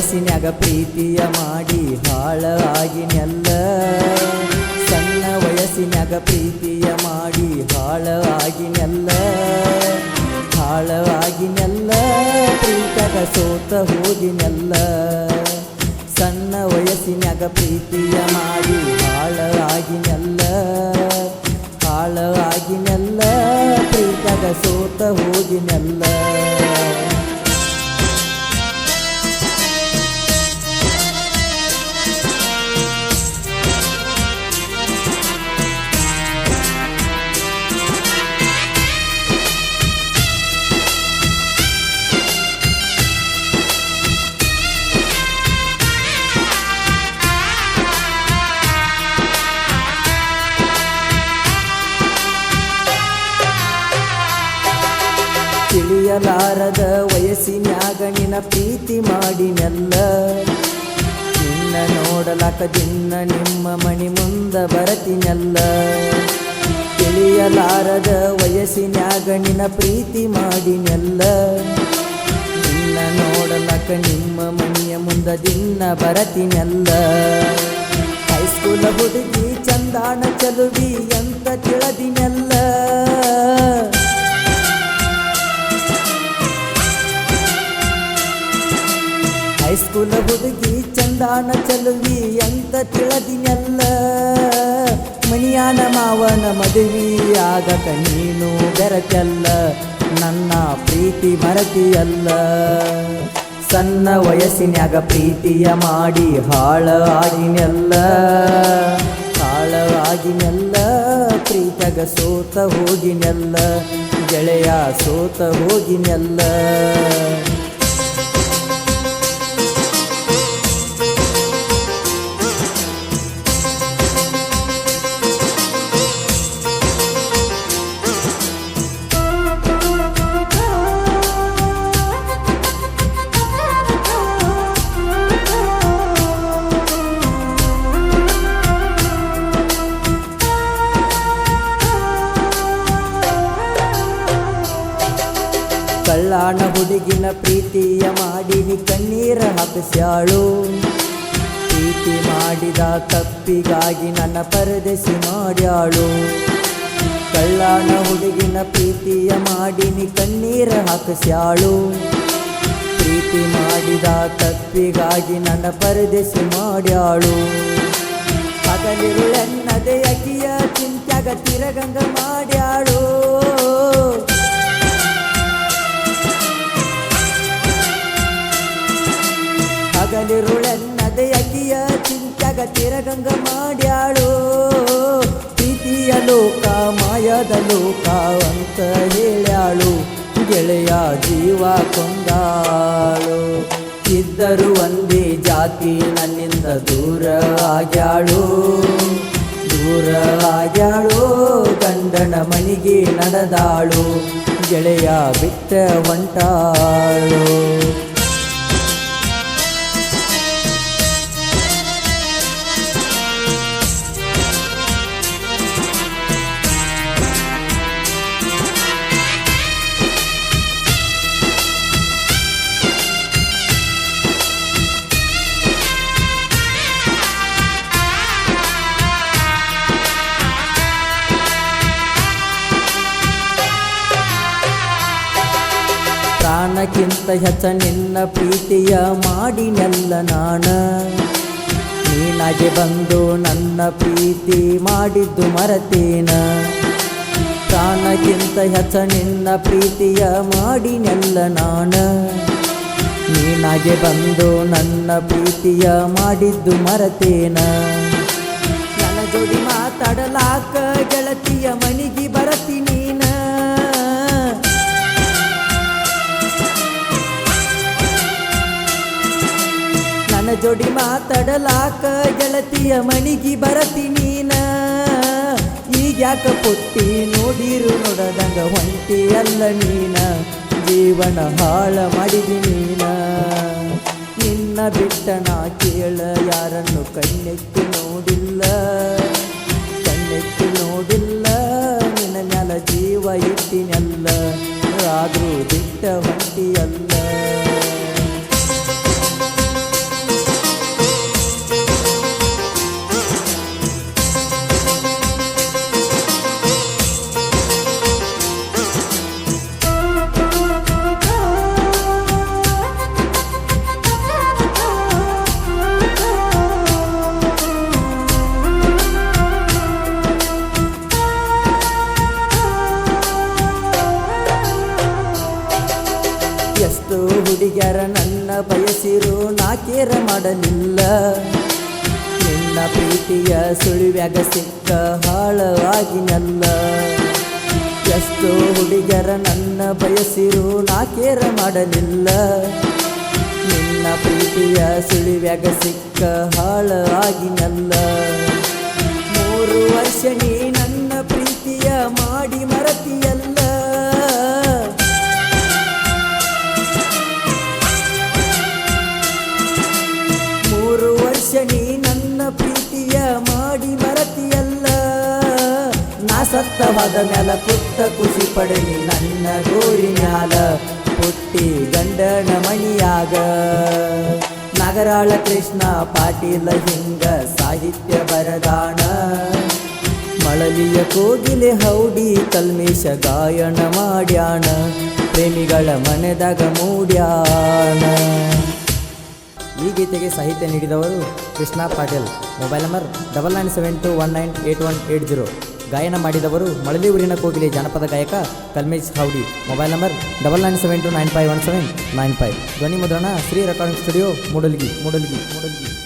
ಸಣ್ಣ ವಯಸ್ಸಿನ್ಯಾಗ ಪ್ರೀತಿಯ ಮಾಡಿ ಹಾಳಾಗಿನೆಲ್ಲ ಸಣ್ಣ ವಯಸ್ಸಿನಾಗ ಪ್ರೀತಿಯ ಮಾಡಿ ಹಾಳಾಗಿನೆಲ್ಲ ಹಾಳಾಗಿನೆಲ್ಲ ಪ್ರೀತಗ ಸೋತ ಹೋಗಿನೆಲ್ಲ ಸಣ್ಣ ವಯಸ್ಸಿನಾಗ ಪ್ರೀತಿಯ ಮಾಡಿ ಹಾಳಾಗಿನೆಲ್ಲ ಹಾಳಾಗಿನೆಲ್ಲ ಪ್ರೀತಗ ಸೋತ ಹೋಗಿನೆಲ್ಲ ತಿಳಿಯಲಾರದ ವಯಸ್ಸಿನ್ಯಾಗ ನಿನ್ನ ಪ್ರೀತಿ ಮಾಡಿನೆಲ್ಲ. ನಿನ್ನ ನೋಡಲಕ ದಿನ್ನ ನಿಮ್ಮ ಮಣಿ ಮುಂದ ಬರತಿನೆಲ್ಲ. ತಿಳಿಯಲಾರದ ವಯಸ್ಸಿನ್ಯಾಗ ನಿನ್ನ ಪ್ರೀತಿ ಮಾಡಿನೆಲ್ಲ. ನಿನ್ನ ನೋಡಲಕ ನಿಮ್ಮ ಮನೆಯ ಮುಂದ ದಿನ ಬರತಿನೆಲ್ಲ. ಹೈಸ್ಕೂಲ ಹುಡುಗಿ ಚಂದಾಣ ಚಲುವಿ ಚಂದಾನ ಚಲುವಿ ಅಂತ ತಿಳದಿನೆಲ್ಲ. ಮಣಿಯಾನ ಮಾವನ ಮದುವೆ ಆಗಕ ನೀನು ಬೆರತೆಲ್ಲ ನನ್ನ ಪ್ರೀತಿ ಮರತಿಯಲ್ಲ. ಸಣ್ಣ ವಯಸ್ಸಿನಾಗ ಪ್ರೀತಿಯ ಮಾಡಿ ಹಾಳ ಆಗಿನೆಲ್ಲ. ಹಾಳ ಆಗಿನೆಲ್ಲ ಪ್ರೀತಗ ಸೋತ ಹೋಗಿನೆಲ್ಲ. ಗೆಳೆಯ ಸೋತ ಹೋಗಿನೆಲ್ಲ. ಕಳ್ಳಾಣ ಹುಡುಗಿನ ಪ್ರೀತಿಯ ಮಾಡಿ ಕಣ್ಣೀರ ಹಾಕಿಸ್ಯಾಳು ಪ್ರೀತಿ ಮಾಡಿದ ತಪ್ಪಿಗಾಗಿ ನನ್ನ ಪರದೆಸಿ ಮಾಡ್ಯಾಳು. ಕಳ್ಳಾಣ ಹುಡುಗಿನ ಪ್ರೀತಿಯ ಮಾಡಿ ಕಣ್ಣೀರ ಹಾಕಿಸ್ಯಾಳು ಪ್ರೀತಿ ಮಾಡಿದ ತಪ್ಪಿಗಾಗಿ ನನ್ನ ಪರದೆಸಿ ಮಾಡ್ಯಾಳು. ಹಗಲಿರುಳೆನ್ನದೆ ಅಕಿಯ ಚಿಂತ್ಯಾಗ ತಿರಗಂಗ ಮಾಡ್ಯಾಳು. ತಿರಗಂಗ ಮಾಡ್ಯಾಳು? ಪ್ರೀತಿಯ ಲೋಕ, ಮಾಯದ ಲೋಕ ಅಂತ ಹೇಳ್ಯಾಳು? ಗೆಳೆಯ ಜೀವ ಕೊಂದಾಳು? ಇದ್ದರು ಒಂದೇ ಜಾತಿ, ನನ್ನಿಂದ ದೂರ ಆಗ್ಯಾಳು? ದೂರ ಆಗ್ಯಾಳು? ಗಂಡನ ಮನಿಗೆ ನಡೆದಾಳು? ಗೆಳೆಯ ಬಿಟ್ಟ ಹೊಂಟಾಳು? ಪ್ರಾಣಕ್ಕಿಂತ ಹೆಚ್ಚ ನಿನ್ನ ಪ್ರೀತಿಯ ಮಾಡಿನೆಲ್ಲ ನಾಣ ನೀನಾಗೆ ಬಂದು ನನ್ನ ಪ್ರೀತಿ ಮಾಡಿದ್ದು ಮರತೇನ? ಪ್ರಾಣಕ್ಕಿಂತ ಹೆಚ್ಚ ನಿನ್ನ ಪ್ರೀತಿಯ ಮಾಡಿನೆಲ್ಲ ನಾಣ ನೀನಾಗೆ ಬಂದು ನನ್ನ ಪ್ರೀತಿಯ ಮಾಡಿದ್ದು ಮರತೇನ? ನನ್ನ ಜೋಡಿ ಮಾತಾಡಲಾಕ ಗೆಳತಿಯ ಮನಿಗೆ ಬರತಿ ಜೋಡಿ ಮಾತಾಡಲಾಕ ಗೆಳತಿಯ ಮಣಿಗಿ ಬರತಿ ನೀನ. ಈಗ್ಯಾಕ ಪುಟ್ಟಿ ನೋಡಿರು ನೋಡದಂಗ ಹೊಂಟಿ ಅಲ್ಲ ನೀನ. ಜೀವನ ಹಾಳ ಮಾಡಿದಿ ನೀನ. ನಿನ್ನ ಬಿಟ್ಟ ನಾ ಕೇಳ ಯಾರನ್ನು ಕಣ್ಣೆತ್ತಿ ನೋಡಿಲ್ಲ. ಕಣ್ಣೆತ್ತಿ ನೋಡಿಲ್ಲ, ನಿನ್ನ ಮ್ಯಾಲ ಜೀವ ಇಟ್ಟಿನಲ್ಲ. ಆದ್ರೂ ಬಿಟ್ಟ ಹೊಂಟಿಯಲ್ಲ ನನ್ನ ಬಯಸಿರು, ನಾಕೇರ ಮಾಡಲಿಲ್ಲ. ನಿನ್ನ ಪ್ರೀತಿಯ ಸುಳಿವ್ಯಾಗ ಸಿಕ್ಕ ಹಾಳವಾಗಿನಲ್ಲ ಎಷ್ಟು ಹುಡುಗರ ನನ್ನ ಬಯಸಿರು, ನಾಕೇರ ಮಾಡಲಿಲ್ಲ. ನಿನ್ನ ಪ್ರೀತಿಯ ಸುಳಿವ್ಯಾಗ ಸಿಕ್ಕ ಹಾಳವಾಗಿನಲ್ಲ ಮೂರು ವರ್ಷ ನೀ ಸತ್ತವಾದ ಮ್ಯಾಲ ಪುತ್ತ ಖುಷಿ ಪಡಲಿ ನನ್ನ ಗೋರಿ ಮ್ಯಾಲ. ಪುಟ್ಟಿ ಗಂಡನ ಮಣಿಯಾಗ. ನಗರಾಳ ಕೃಷ್ಣ ಪಾಟೀಲ ಹಿಂಗ ಸಾಹಿತ್ಯ ಬರದಾಣ ಮಳಲಿಯ ಕೋಗಿಲೆ ಹೌಡಿ ಕಲ್ಮೇಶ ಗಾಯನ ಮಾಡ್ಯಾಣ ಪ್ರೇಮಿಗಳ ಮನೆದಾಗ ಮೂಡ್ಯಾಣ ಈ ಗೀತೆಗೆ ಸಾಹಿತ್ಯ ನೀಡಿದವರು Krishna Patil. Mobile number double nine seven two one nine eight one eight zero. ಗಾಯನ ಮಾಡಿದವರು ಮಳಲಿ ಊರಿನ ಕೋಗಿಲೆ ಜಾನಪದ ಗಾಯಕ Kalmesh Houdi. Mobile number double nine seven two nine five one seven nine five. ಧ್ವನಿ ಮುದ್ರಣ, ಶ್ರೀ ರೆಕಾರ್ಡಿಂಗ್ ಸ್ಟುಡಿಯೋ, ಮೂಡಲ್ಗಿ ಮೂಡಲ್ಗಿ ಮೂಡಲ್ಗಿ.